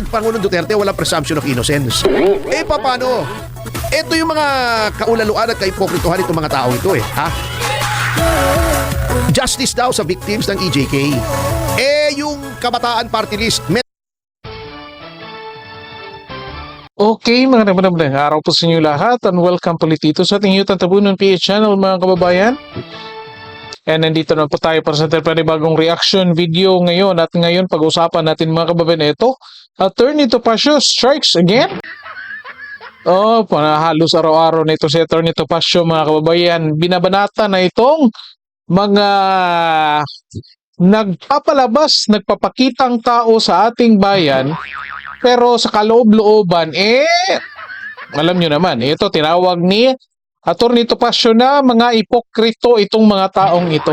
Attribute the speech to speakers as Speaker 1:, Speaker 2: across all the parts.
Speaker 1: si Pangulong Duterte walang presumption of innocence. Eh, paano? Ito yung mga kaulaluan at kaipokrituhan itong mga tao ito eh. Ha? Justice daw sa victims ng EJK. Eh, yung kabataan party list,
Speaker 2: Okay, mga naman araw po sa inyo lahat and welcome ulit dito sa ating YouTube Tabunan PH channel mga kababayan. And nandito na po tayo para sa panibagong reaction video ngayon at ngayon pag-usapan natin mga kababayan ito. Attorney Topacio strikes again? Oh, panahalos araw-araw na ito si Attorney Topacio mga kababayan. Binabanata na itong mga nagpapalabas, nagpapakitang tao sa ating bayan pero sa kaloob-looban, eh, alam nyo naman, ito tinawag ni Atty. Topacio na mga ipokrito itong mga taong ito.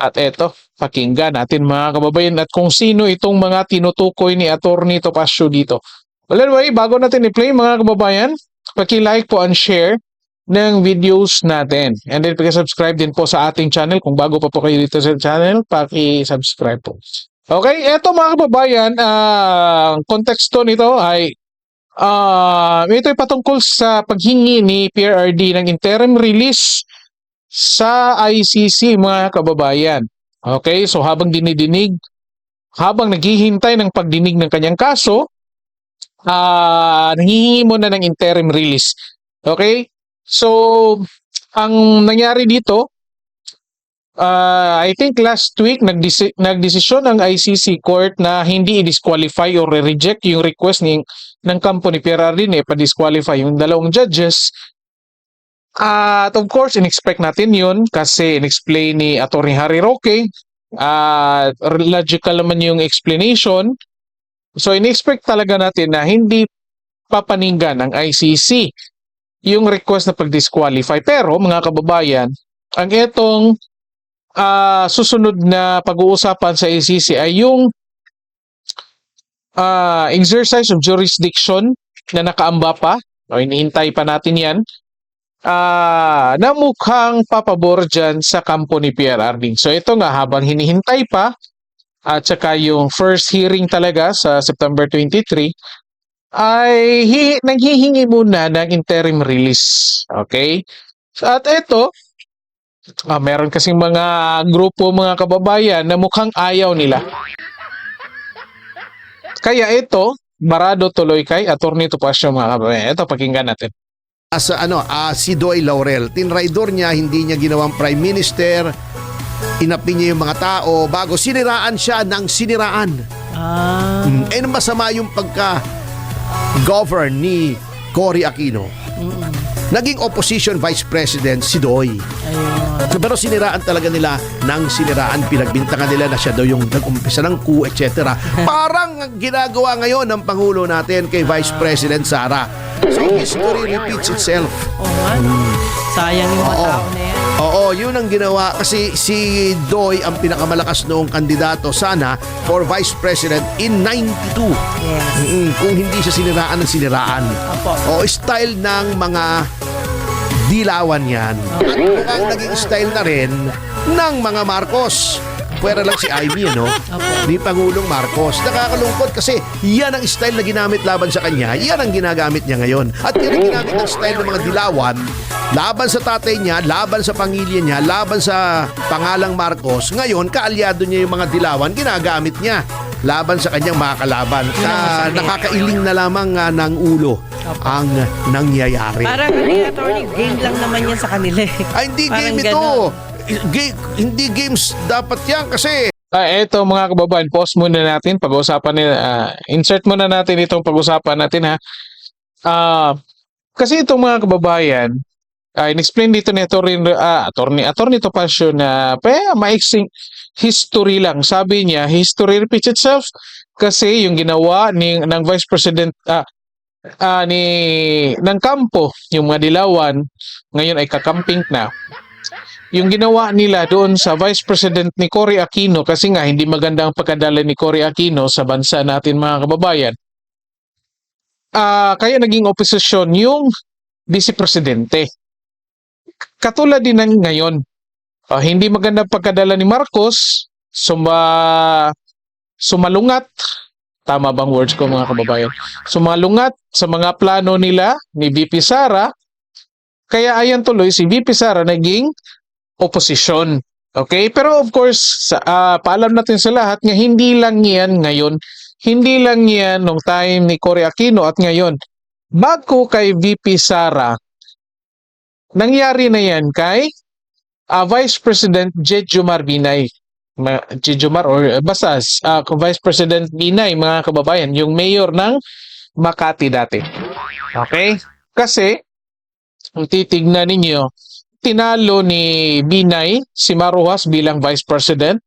Speaker 2: At eto, pakinggan natin mga kababayan at kung sino itong mga tinutukoy ni Atty. Topacio dito. Well anyway, bago natin i-play mga kababayan, paki-like po and share ng videos natin. And then paki-subscribe din po sa ating channel. Kung bago pa po kayo dito sa channel, paki-subscribe po. Okay, eto mga kababayan, ah, ang konteksto nito ay ah ito ay patungkol sa paghingi ni PRRD ng interim release sa ICC mga kababayan. Okay, so habang dinidinig, habang naghihintay ng pagdinig ng kanyang kaso, ah nanghihingi muna ng interim release. Okay? So, ang nangyari dito, Uh, I think last week nagdesi- nagdesisyon ang ICC court na hindi i-disqualify or reject yung request ni ng kampo ni Pierre na pa-disqualify yung dalawang judges. At of course, in-expect natin yun kasi in-explain ni Atty. Harry Roque. At logical naman yung explanation. So in-expect talaga natin na hindi papaninggan ng ICC yung request na pag-disqualify. Pero mga kababayan, ang etong ah susunod na pag-uusapan sa ACC ay yung ah exercise of jurisdiction na nakaamba pa. O, iniintay pa natin yan. Ah, na mukhang papabor dyan sa kampo ni Pierre Arding. So ito nga habang hinihintay pa at saka yung first hearing talaga sa September 23 ay hi, naghihingi muna ng interim release. Okay? At ito, Ah, meron kasing mga grupo mga kababayan na mukhang ayaw nila. Kaya ito, barado tuloy kay Atty. Topacio mga kababayan. Ito, pakinggan natin.
Speaker 1: Sa ano, ah, si Doy Laurel. Tinraidor niya, hindi niya ginawang prime minister. Inapi niya yung mga tao bago siniraan siya ng siniraan.
Speaker 3: Ah,
Speaker 1: Mm. Eh, masama yung pagka govern ni Cory Aquino. Naging opposition vice president si Doy.
Speaker 3: ayun.
Speaker 1: Pero siniraan talaga nila ng siniraan. Pinagbintangan nila na siya daw yung nag-umpisa ng coup, etc. Parang ang ginagawa ngayon ng Pangulo natin kay Vice President Sara. So history repeats itself.
Speaker 3: Nga. Sayang yung mga
Speaker 1: Oo.
Speaker 3: tao na yan.
Speaker 1: Oo, yun ang ginawa kasi si Doy ang pinakamalakas noong kandidato sana for Vice President in 92.
Speaker 3: Yes.
Speaker 1: Mm, kung hindi siya siniraan ng siniraan.
Speaker 3: Opo.
Speaker 1: O style ng mga dilawan yan. At mukhang naging style na rin ng mga Marcos. Pwera lang si Ivy, ano? Ni Pangulong Marcos. Nakakalungkot kasi yan ang style na ginamit laban sa kanya. Yan ang ginagamit niya ngayon. At yan ang ginamit ng style ng mga dilawan laban sa tatay niya, laban sa pamilya niya, laban sa pangalang Marcos. Ngayon, kaalyado niya yung mga dilawan, ginagamit niya laban sa kanyang mga kalaban. Na,
Speaker 3: masakit.
Speaker 1: nakakailing na lamang ah, ng ulo ang nangyayari.
Speaker 3: Parang ano attorney, game lang naman yan sa kanila eh.
Speaker 1: Ay, hindi
Speaker 3: Parang
Speaker 1: game ito.
Speaker 3: ganon.
Speaker 1: Ga- hindi games dapat yan kasi
Speaker 2: Ah, eto mga kababayan, pause muna natin pag-usapan ni ah, insert muna natin itong pag-usapan natin ha. Ah, kasi itong mga kababayan, ah, in-explain dito ni Attorney ah, Attorney Attorney Topacio na pa maiksing history lang. Sabi niya, history repeats itself kasi yung ginawa ni ng Vice President ah, ah, ni ng kampo, yung mga dilawan, ngayon ay kakamping na yung ginawa nila doon sa Vice President ni Cory Aquino kasi nga hindi maganda ang pagkadala ni Cory Aquino sa bansa natin mga kababayan. Ah, kaya naging oposisyon yung Vice Presidente. Katulad din ng ngayon. Ah, hindi maganda pagkadala ni Marcos, suma sumalungat Tama bang words ko mga kababayan? Sumalungat sa mga plano nila ni VP Sara, kaya ayan tuloy si VP Sara naging oposisyon. Okay? Pero of course, sa, ah, paalam natin sa lahat nga hindi lang yan ngayon. Hindi lang yan nung time ni Cory Aquino at ngayon. Bago kay VP Sara, nangyari na yan kay ah, Vice President Jejomar Binay. Ma- Jejomar or eh, basta ah, Vice President Binay, mga kababayan, yung mayor ng Makati dati. Okay? Kasi, kung titignan ninyo, tinalo ni Binay si Maruhas bilang Vice President.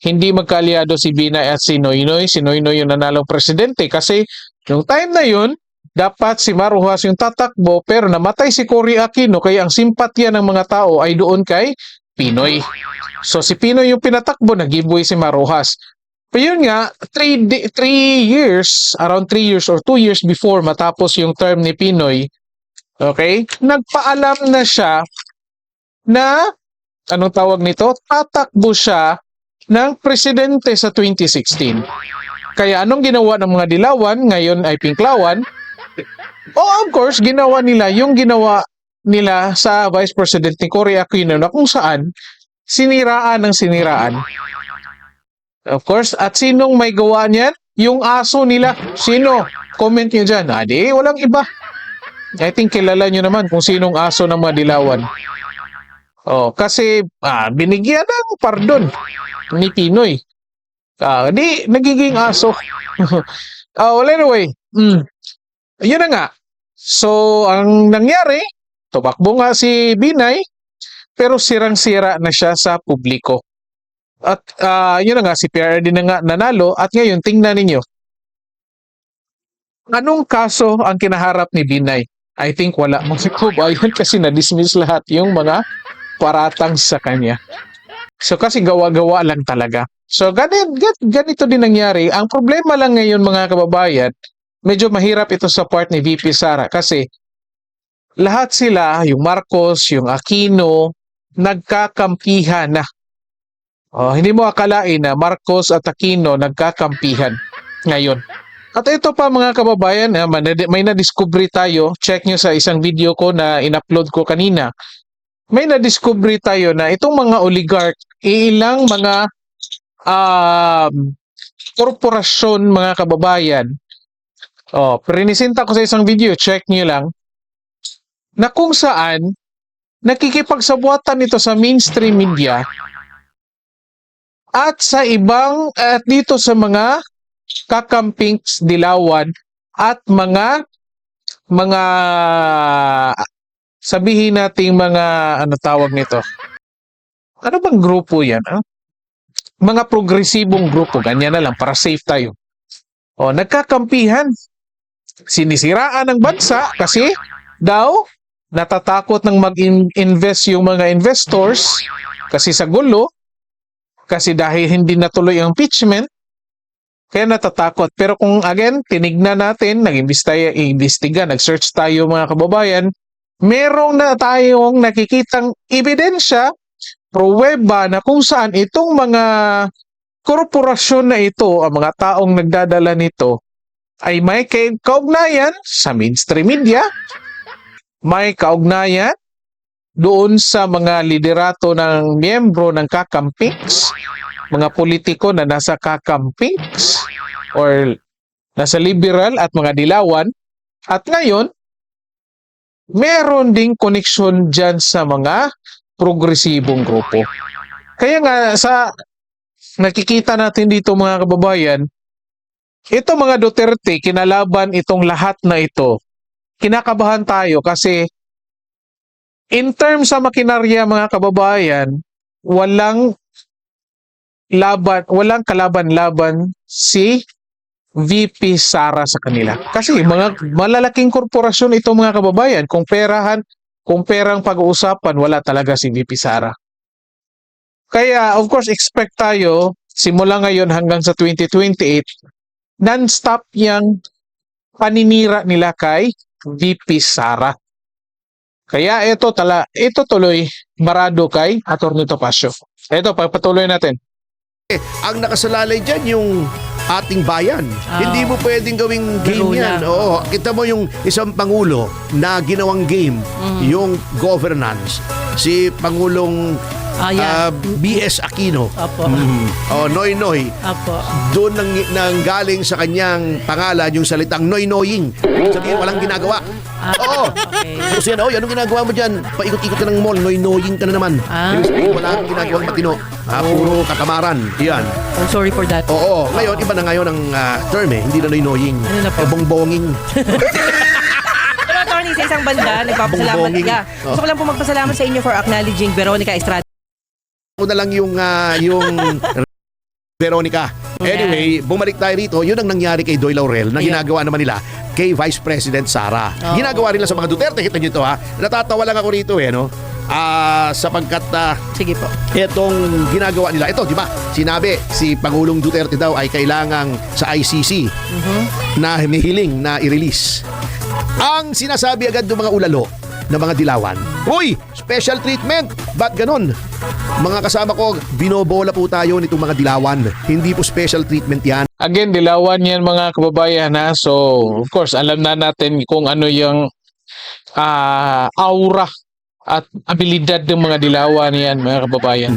Speaker 2: Hindi magkaliado si Binay at si Noynoy. Si Noynoy yung nanalong presidente kasi yung time na yun, dapat si Maruhas yung tatakbo pero namatay si Cory Aquino kaya ang simpatya ng mga tao ay doon kay Pinoy. So si Pinoy yung pinatakbo, nag-giveaway si Maruhas. Pero yun nga, three, di- three years, around three years or two years before matapos yung term ni Pinoy, okay, nagpaalam na siya na, anong tawag nito, tatakbo siya ng presidente sa 2016. Kaya anong ginawa ng mga dilawan, ngayon ay pinklawan, Oh, of course, ginawa nila yung ginawa nila sa Vice President ni Cory Aquino na kung saan siniraan ng siniraan. Of course, at sinong may gawa niyan? Yung aso nila. Sino? Comment nyo dyan. Ah, di, walang iba. I think kilala nyo naman kung sinong aso ng mga dilawan. Oh, kasi ah, binigyan ng pardon ni Pinoy. Ah, di, nagiging aso. oh, well, anyway. Mm, yun na nga. So, ang nangyari, tumakbo nga si Binay, pero sirang-sira na siya sa publiko. At ah, yun na nga, si PRD na nga nanalo. At ngayon, tingnan ninyo. Anong kaso ang kinaharap ni Binay? I think wala mga kabayan kasi na-dismiss lahat yung mga paratang sa kanya. So kasi gawa-gawa lang talaga. So ganito, ganito din nangyari. Ang problema lang ngayon mga kababayan, medyo mahirap ito sa part ni VP Sara kasi lahat sila, yung Marcos, yung Aquino, nagkakampihan na. Oh, hindi mo akalain na Marcos at Aquino nagkakampihan ngayon. At ito pa mga kababayan, ah, may na-discovery tayo. Check nyo sa isang video ko na in-upload ko kanina. May na-discovery tayo na itong mga oligarch, ilang mga um, korporasyon mga kababayan. Oh, prinisinta ko sa isang video, check nyo lang. Na kung saan nakikipagsabuatan ito sa mainstream media at sa ibang at dito sa mga kakampings dilawan at mga mga sabihin nating mga ano tawag nito ano bang grupo yan ah? mga progresibong grupo ganyan na lang para safe tayo o nagkakampihan sinisiraan ng bansa kasi daw natatakot ng mag-invest yung mga investors kasi sa gulo kasi dahil hindi natuloy ang impeachment kaya natatakot. Pero kung again, tinignan natin, nag-imbestiga, imbestiga, nag-search tayo mga kababayan, merong na tayong nakikitang ebidensya, pruweba na kung saan itong mga korporasyon na ito, ang mga taong nagdadala nito, ay may kaugnayan sa mainstream media, may kaugnayan doon sa mga liderato ng miyembro ng kakampings, mga politiko na nasa kakampings or nasa liberal at mga dilawan. At ngayon, meron ding koneksyon dyan sa mga progresibong grupo. Kaya nga sa nakikita natin dito mga kababayan, ito mga Duterte, kinalaban itong lahat na ito. Kinakabahan tayo kasi in terms sa makinarya mga kababayan, walang laban, walang kalaban-laban si VP Sara sa kanila. Kasi mga malalaking korporasyon ito mga kababayan, kung perahan, kung perang pag-uusapan, wala talaga si VP Sara. Kaya of course expect tayo simula ngayon hanggang sa 2028 non-stop yang paninira nila kay VP Sara. Kaya ito tala, ito tuloy marado kay Atty. Topacio. Ito pagpatuloy natin.
Speaker 1: ang nakasalalay dyan yung ating bayan.
Speaker 3: Ah.
Speaker 1: Hindi mo pwedeng gawing game yan.
Speaker 3: lang.
Speaker 1: Oo, kita mo yung isang pangulo na ginawang game,
Speaker 3: Mm-hmm.
Speaker 1: yung governance. Si Pangulong
Speaker 3: Ah, yan.
Speaker 1: ah, BS Aquino.
Speaker 3: Opo.
Speaker 1: Mhm. Oh, Noy Noy.
Speaker 3: Apo.
Speaker 1: Doon nang, nang galing sa kanyang pangalan yung salitang Noy Noying. Sabihin, walang ginagawa.
Speaker 3: Ah,
Speaker 1: Oo.
Speaker 3: okay.
Speaker 1: Tapos yan, oh, anong ginagawa mo dyan? Paikot-ikot ka ng mall, noy-noying ka na naman.
Speaker 3: Ah.
Speaker 1: Ibig sabihin, wala kang ginagawang matino. Ah, puro katamaran. Yan.
Speaker 3: I'm sorry for that.
Speaker 1: Oo, ngayon, iba na ngayon ang ah, term eh. Hindi na noy-noying.
Speaker 3: Ano na po?
Speaker 1: Bongbonging.
Speaker 3: Pero attorney, sa isang banda, nagpapasalamat
Speaker 1: Bongbonging.
Speaker 3: ka.
Speaker 1: Oh.
Speaker 3: Gusto ko lang po magpasalamat sa inyo for acknowledging Veronica Estrada.
Speaker 1: Ako na lang yung, ah, yung Veronica. Anyway, bumalik tayo rito. Yun ang nangyari kay Doy Laurel na ginagawa naman nila kay Vice President Sara.
Speaker 3: Oo.
Speaker 1: Ginagawa rin lang sa mga Duterte. Kita nyo ito ha. Natatawa lang ako rito eh, no? Ah, sapagkat ah,
Speaker 3: Sige po.
Speaker 1: itong ginagawa nila. Ito, di ba? Sinabi si Pangulong Duterte daw ay kailangang sa ICC na humihiling na i-release. Ang sinasabi agad ng mga ulalo ng mga dilawan, Uy! Special treatment! Ba't ganon? Mga kasama ko, binobola po tayo nitong mga dilawan. Hindi po special treatment yan.
Speaker 2: Again, dilawan yan mga kababayan ha. So, of course, alam na natin kung ano yung ah, aura at abilidad ng mga dilawan yan mga kababayan.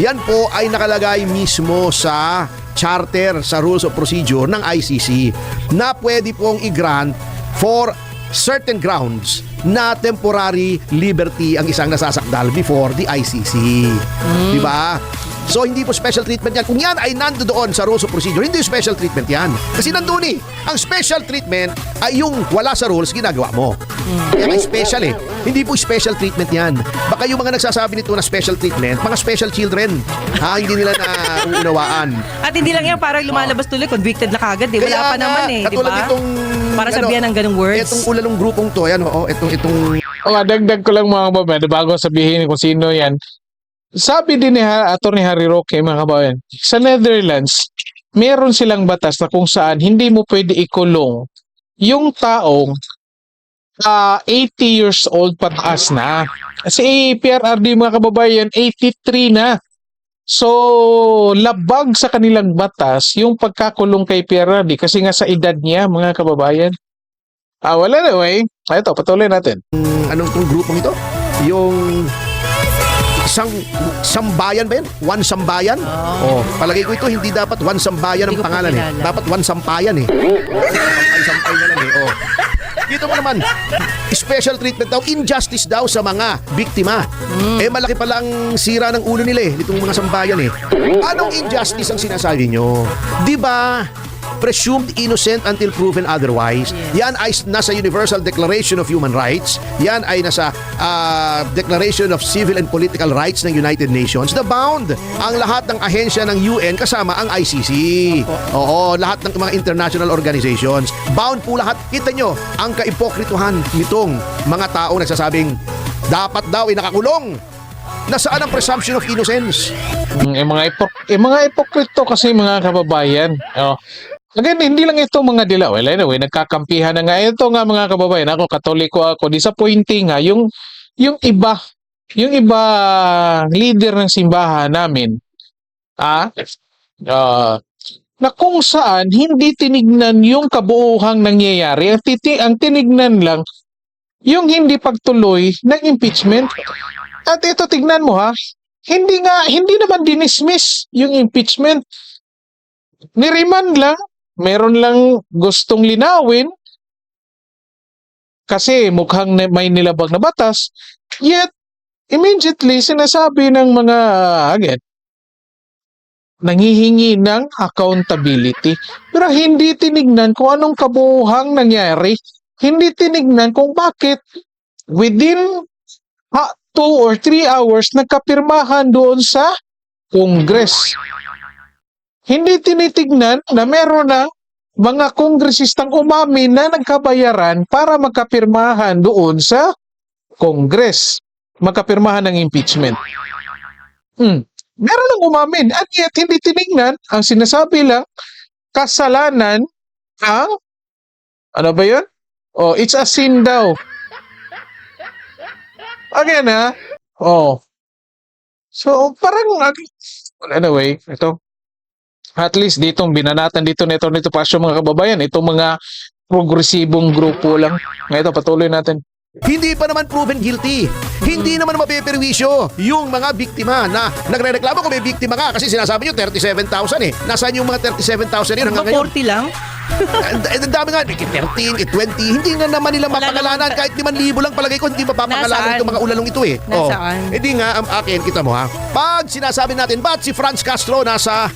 Speaker 1: Yan po ay nakalagay mismo sa charter, sa rules of procedure ng ICC na pwede pong i-grant for certain grounds na temporary liberty ang isang nasasakdal before the ICC. Di ba? So hindi po special treatment yan. Kung yan ay nando doon sa rules of procedure, hindi special treatment yan. Kasi nandun eh. Ang special treatment ay yung wala sa rules, ginagawa mo. Kaya may special eh. Hindi po special treatment yan. Baka yung mga nagsasabi nito na special treatment, mga special children. Ha, hindi nila na uunawaan.
Speaker 3: At hindi lang yan, parang lumalabas tuloy, convicted na kagad. Eh. Wala
Speaker 1: Kaya
Speaker 3: pa
Speaker 1: nga,
Speaker 3: naman eh, di
Speaker 1: katulad
Speaker 3: ba?
Speaker 1: itong,
Speaker 3: Para
Speaker 1: ano,
Speaker 3: sabihan ng ganong words.
Speaker 1: Itong ulalong grupong to, yan, oo, itong, itong
Speaker 2: O nga, dagdag ko lang mga kababayan bago sabihin kung sino yan. Sabi din ni Atty. Harry Roque mga kababayan, sa Netherlands, meron silang batas na kung saan hindi mo pwede ikulong yung taong ah, 80 years old pataas na. Kasi PRRD mga kababayan, 83 na. So, labag sa kanilang batas yung pagkakulong kay PRRD kasi nga sa edad niya mga kababayan. Ah, wala na, way. Ah, ito, patuloy natin.
Speaker 1: anong tong grupong ito? Yung isang sambayan ba yan? One sambayan? Oh. palagay ko ito hindi dapat one sambayan ang pangalan eh. Dapat one sampayan eh. One sampay na lang eh. Oh. Dito mo naman, special treatment daw, injustice daw sa mga biktima. Eh malaki pala ang sira ng ulo nila eh, nitong mga sambayan eh. Anong injustice ang sinasabi nyo? Di ba? Presumed innocent until proven otherwise. Yan ay nasa Universal Declaration of Human Rights. Yan ay nasa ah, Declaration of Civil and Political Rights ng United Nations. The bound ang lahat ng ahensya ng UN kasama ang ICC. Oo, lahat ng mga international organizations. Bound po lahat. Kita nyo, ang kaipokrituhan nitong mga tao nagsasabing dapat daw ay nakakulong. Nasaan ang presumption of innocence?
Speaker 2: Mm, yung mga ipok, yung mga ipokrito kasi mga kababayan. Oh. Again, hindi lang ito mga dilaw. Well, anyway, nagkakampihan na nga. Ito nga mga kababayan, ako katoliko ako, disappointing nga, yung, yung iba, yung iba leader ng simbahan namin, ah, ah, na kung saan hindi tinignan yung kabuuhang nangyayari. Ang, titi, ang tinignan lang yung hindi pagtuloy ng impeachment. At ito tignan mo ha, hindi nga hindi naman dinismiss yung impeachment. Niriman lang, meron lang gustong linawin kasi mukhang may nilabag na batas. Yet immediately sinasabi ng mga again nangihingi ng accountability. Pero hindi tinignan kung anong kabuuhang nangyari. Hindi tinignan kung bakit within ha, two or three hours nagkapirmahan doon sa Congress. Hindi tinitignan na meron na mga kongresistang umamin na nagkabayaran para magkapirmahan doon sa Congress. Magkapirmahan ng impeachment. Hmm. Meron lang umamin at yet hindi tinignan ang sinasabi lang kasalanan ang ano ba yun? Oh, it's a sin daw. Again ha? Oh. So, parang, anyway, ito. At least ditong binanatan dito nito nito pasyo mga kababayan, itong mga progresibong grupo lang. Ito, patuloy natin.
Speaker 1: Hindi pa naman proven guilty. Hindi naman mapeperwisyo yung mga biktima na nagre-reklamo kung may biktima ka kasi sinasabi nyo 37,000 eh. Nasaan yung mga 37,000 yun hanggang
Speaker 3: Mga
Speaker 1: ngayon?
Speaker 3: 40 lang.
Speaker 1: Ang dami nga, eh, 13, eh, 20, hindi na naman nila mapangalanan
Speaker 3: naman-
Speaker 1: kahit 5,000 lang palagay ko hindi mapapangalanan itong mga ulalong ito eh.
Speaker 3: Nasaan?
Speaker 1: Oh. Eh di nga, ang akin, kita mo ha, pag sinasabi natin, ba't si Franz Castro nasa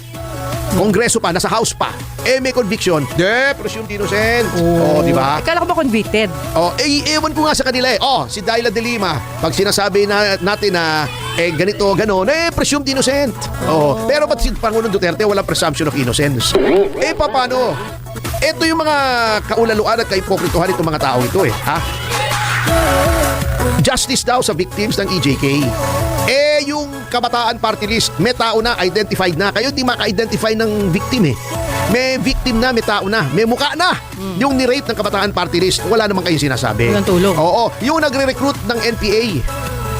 Speaker 1: Kongreso pa, nasa House pa, eh may conviction, de, presumed innocent. Oh, di ba?
Speaker 3: Akala ko ba convicted?
Speaker 1: Oh, eh, ewan ko nga sa kanila eh. Oh, si Daila de Lima, pag sinasabi na, natin na eh, ganito, ganon, eh, presumed innocent. Oh. Pero ba't si Pangulong Duterte walang presumption of innocence? Eh, paano? Ito yung mga kaulaluan at kaipokrituhan itong mga tao ito eh. Ha? Justice daw sa victims ng EJK. Kabataan party list, may tao na, identified na. Kayo di maka-identify ng victim eh. May victim na, may tao na, may muka na. Yung ni-rape ng kabataan party list, wala naman kayong sinasabi.
Speaker 3: Walang tulong.
Speaker 1: Oo, yung nagre-recruit ng NPA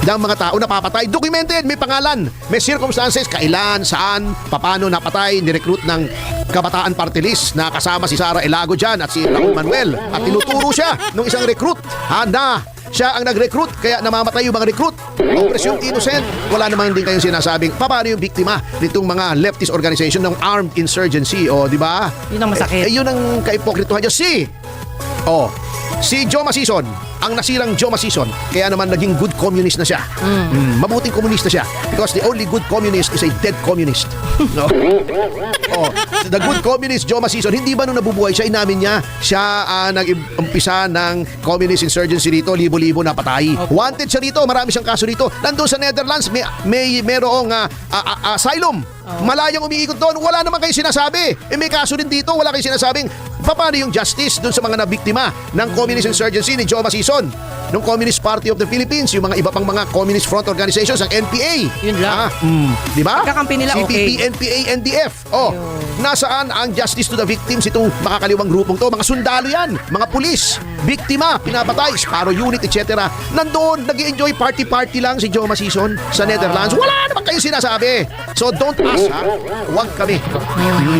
Speaker 1: ng mga tao na papatay, documented, may pangalan, may circumstances, kailan, saan, papano napatay, ni-recruit ng kabataan party list na kasama si Sara Elago dyan at si Raul Manuel. At tinuturo siya ng isang recruit. Ha, na siya ang nag-recruit kaya namamatay yung mga recruit. O presumed innocent wala naman din kayong sinasabing paano yung biktima nitong mga leftist organization ng armed insurgency? O di ba?
Speaker 3: Yun ang masakit.
Speaker 1: eh, eh, yun ang kaipokrituhan niya. Si Oh, si Joe Masison, ang nasirang Joe Masison, kaya naman naging good communist na siya. Mm, mabuting komunista siya because the only good communist is a dead communist. No? oh, the good communist Joe Masison, hindi ba nung nabubuhay siya, inamin niya, siya ah, nag-umpisa ng communist insurgency rito, libo-libo na patay. Wanted siya rito, marami siyang kaso rito. Nandun sa Netherlands, may, may merong ah, ah, ah, asylum. Malayang umiikot doon, wala naman kayo sinasabi. Eh may kaso din dito, wala kayo sinasabing paano yung justice doon sa mga nabiktima ng communist insurgency ni Joe Masison ng Communist Party of the Philippines, yung mga iba pang mga communist front organizations, ang NPA.
Speaker 3: Yun lang.
Speaker 1: Ah, mm, di ba?
Speaker 3: Kakampi nila,
Speaker 1: CPP,
Speaker 3: okay.
Speaker 1: NPA, NDF. Oh, nasaan ang justice to the victims itong makakaliwang grupong to? Mga sundalo yan, mga pulis, biktima, pinapatay, Sparrow unit, etc. Nandoon, nag enjoy party-party lang si Joe Masison sa Netherlands. Wala naman kayo sinasabi. So don't ask ha. Huwag kami.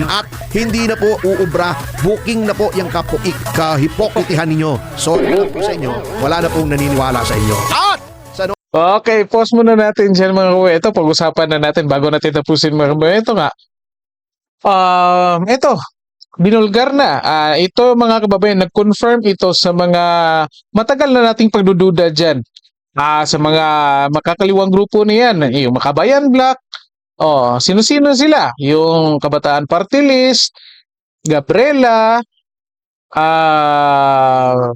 Speaker 1: At hindi na po uubra, booking na po yung kapo, kahipokritihan ninyo. So, po sa inyo, wala na pong naniniwala sa inyo. At
Speaker 2: Okay, pause muna natin dyan mga kababayan. Ito, pag-usapan na natin bago natin tapusin mga kababayan. Ito nga. Um, ito, binulgar na. Ah, ito mga kababayan, nag-confirm ito sa mga matagal na nating pagdududa dyan. Ah, sa mga makakaliwang grupo niyan, yung Makabayan Black. Oh, sino-sino sila? Yung Kabataan Party List, Gabriela, ah,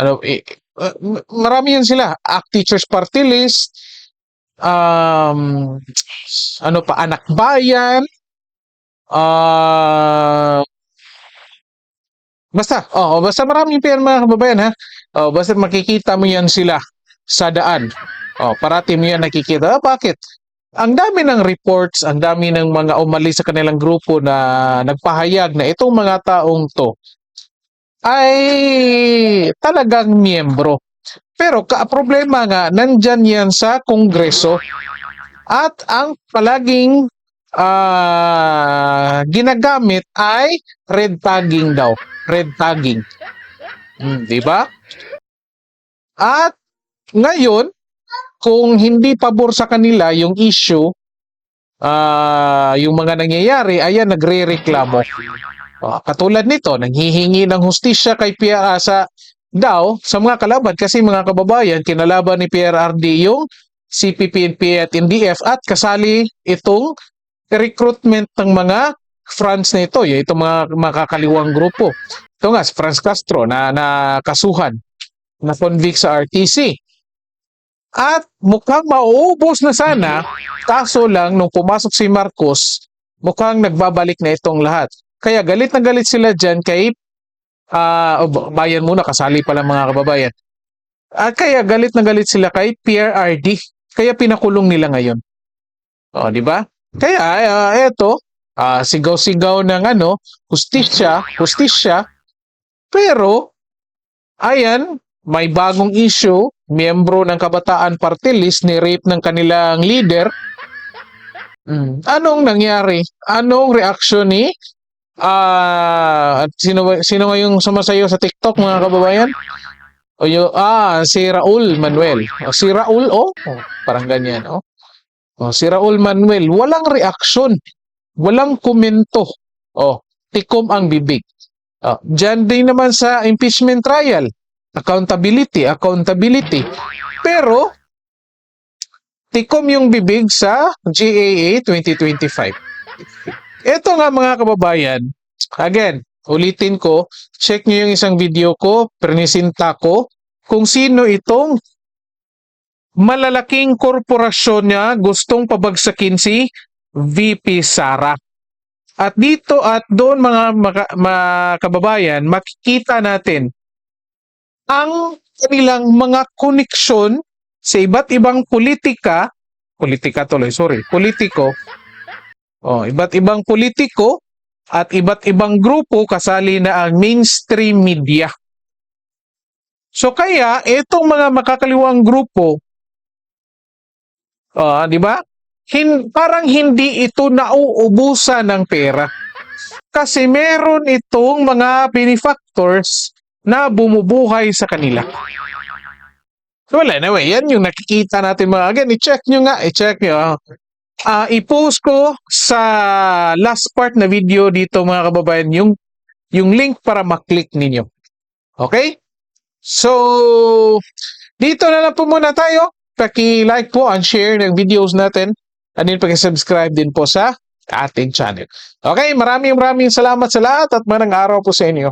Speaker 2: ano, eh, uh, marami yan sila. Act Teachers Party List, um, ano pa, Anak Bayan, ah, basta, oh, basta marami pa yan mga kababayan ha. Oh, basta makikita mo yan sila sa daan. Oh, parati mo yan nakikita. Ah, bakit? Ang dami ng reports, ang dami ng mga umalis sa kanilang grupo na nagpahayag na itong mga taong to ay talagang miyembro. Pero ka problema nga, nandyan yan sa Kongreso at ang palaging ah, ginagamit ay red tagging daw. Red tagging. Hmm, di ba? At ngayon, kung hindi pabor sa kanila yung issue, ah, yung mga nangyayari, ayan, nagre-reklamo. Ah, katulad nito, nanghihingi ng hustisya kay Pierre sa daw sa mga kalaban kasi mga kababayan kinalaban ni PRRD yung CPP, NPA at NDF at kasali itong recruitment ng mga fronts na ito, yung itong mga makakaliwang grupo. Ito nga, si Franz Castro na nakasuhan, na convict sa RTC. At mukhang mauubos na sana, kaso lang nung pumasok si Marcos, mukhang nagbabalik na itong lahat. Kaya galit na galit sila dyan kay oh, bayan muna, kasali pala mga kababayan. At kaya galit na galit sila kay PRRD. Kaya pinakulong nila ngayon. O, di ba? Kaya ah, eto, ah, sigaw-sigaw ng ano, hustisya, hustisya. Pero ayan, may bagong issue, miyembro ng Kabataan Party List ni rape ng kanilang leader Mm. Anong nangyari? Anong reaksyon ni ah sino ba- sino nga yung sumasayo sa TikTok mga kababayan? O yung, ah, si Raul Manuel. O, si Raul, oh, oh, parang ganyan, oh. O, si Raul Manuel, walang reaksyon. Walang komento. Oh, tikom ang bibig. Oh, dyan din naman sa impeachment trial. Accountability, accountability. Pero, tikom yung bibig sa GAA 2025. Ito nga mga kababayan, again, ulitin ko, check nyo yung isang video ko, prinisinta ko, kung sino itong malalaking korporasyon niya gustong pabagsakin si VP Sara. At dito at doon mga, mga, mga kababayan, makikita natin ang kanilang mga koneksyon sa iba't ibang politika, politika tuloy, sorry, politiko, oh, iba't ibang politiko at iba't ibang grupo kasali na ang mainstream media. So kaya itong mga makakaliwang grupo, ah, di ba? Hin- parang hindi ito nauubusan ng pera. Kasi meron itong mga benefactors na bumubuhay sa kanila. So, wala na, way. yan yung nakikita natin mga again. I-check nyo nga, i-check nyo. Ah, i-post ko sa last part na video dito mga kababayan yung yung link para maklik ninyo. Okay? So, dito na lang po muna tayo. Paki-like po and share ng videos natin. And then paki-subscribe din po sa ating channel. Okay, maraming maraming salamat sa lahat at manang araw po sa inyo.